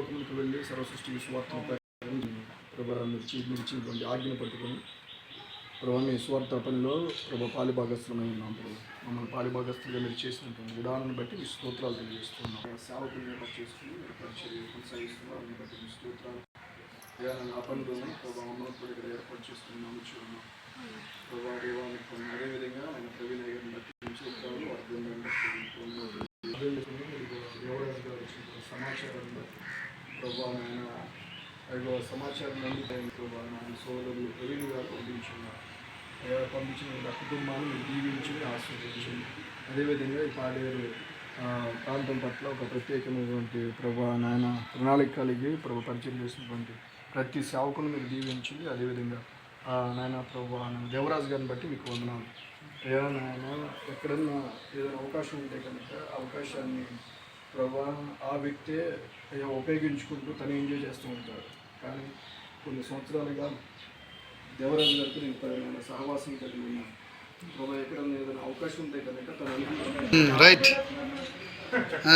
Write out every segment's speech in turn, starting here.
లోకములకు వెళ్ళి సర్వసృష్టి స్వార్థ ప్రభా మిర్చి మిర్చిటువంటి ఆజ్ఞను పట్టుకొని ప్రభా మీ స్వార్థ పనిలో ప్రభా పాలిభాగస్తులమై ఉన్నాం ప్రభు. మమ్మల్ని పాలిభాగస్తులుగా మీరు చేసినటువంటి విధానాన్ని బట్టి మీ స్తోత్రాలు తెలియజేస్తున్నాం. సేవకులు ఏర్పాటు చేసుకుని మీరు పరిచయం కొనసాగిస్తున్నారు. దాన్ని బట్టి మీ స్తోత్రాలు ఆ పనిలోనే ప్రభా మమ్మల్ని కూడా ఇక్కడ ఏర్పాటు చేసుకుని నమ్ముచున్నాం ప్రభా దేవానికి కొన్ని అదేవిధంగా ఆయన ప్రవీణ గారిని బట్టి మీ స్తోత్రాలు అర్థం అదేవిధంగా మీరు యువరాజు గారు ఇచ్చిన సమాచారాన్ని బట్టి ప్రభా నాయన అయ్యో సమాచారం అందుతాయి ప్రభా నాయన సోదరులు ప్రవీణ్ గారు అయ్యా పంపించిన కుటుంబాన్ని మీరు దీవించి ఆస్వాదించండి అదేవిధంగా ఈ పాడేరు ప్రాంతం పట్ల ఒక ప్రత్యేకమైనటువంటి ప్రభా నాయన ప్రణాళిక కలిగి ప్రభు పరిచయం చేసినటువంటి ప్రతి సేవకును మీరు దీవించండి అదేవిధంగా నాయన ప్రభు దేవరాజు గారిని బట్టి మీకు వందనాలు. అయ్యా నాయన ఎక్కడన్నా ఏదైనా అవకాశం ఉంటే కనుక అవకాశాన్ని ప్రభా ఆ వ్యక్తే అయ్యా ఉపయోగించుకుంటూ తను ఎంజాయ్ చేస్తూ ఉంటాడు. కానీ కొన్ని సంవత్సరాలుగా దేవరాజు గారికి నేను సహవాసం కలిగి ఉన్నాను ప్రభా ఎక్కడన్నా ఏదైనా అవకాశం ఉంటే కనుక తను రైట్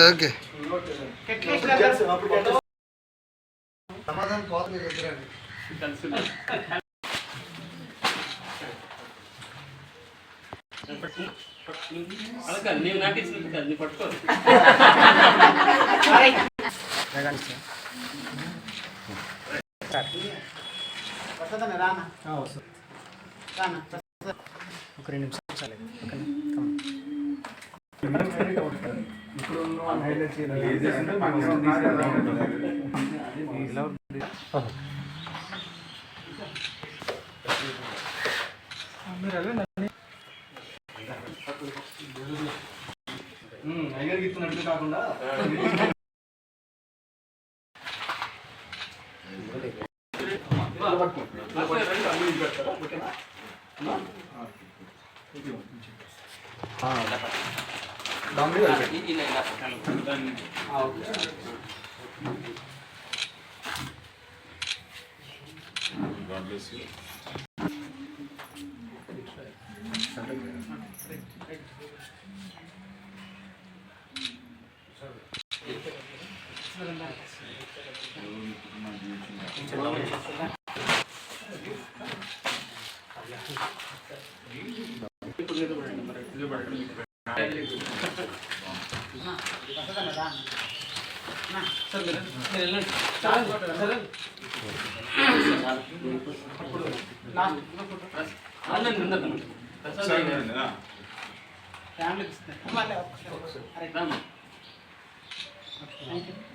ఓకే సమాధానం పోత మీరు దగ్గర అలాగే నీవు నాకు కాదు నీ పట్టుకో ఒక రెండు నిమిషాలు ఓకేనా సరే లాస్ట్ ఆన్లైన్ ఉందన్న ఫ్యామిలీకి ఇస్తున్నారు మళ్ళీ ఒక్కసారి. అరే రామ్మా థ్యాంక్ యూ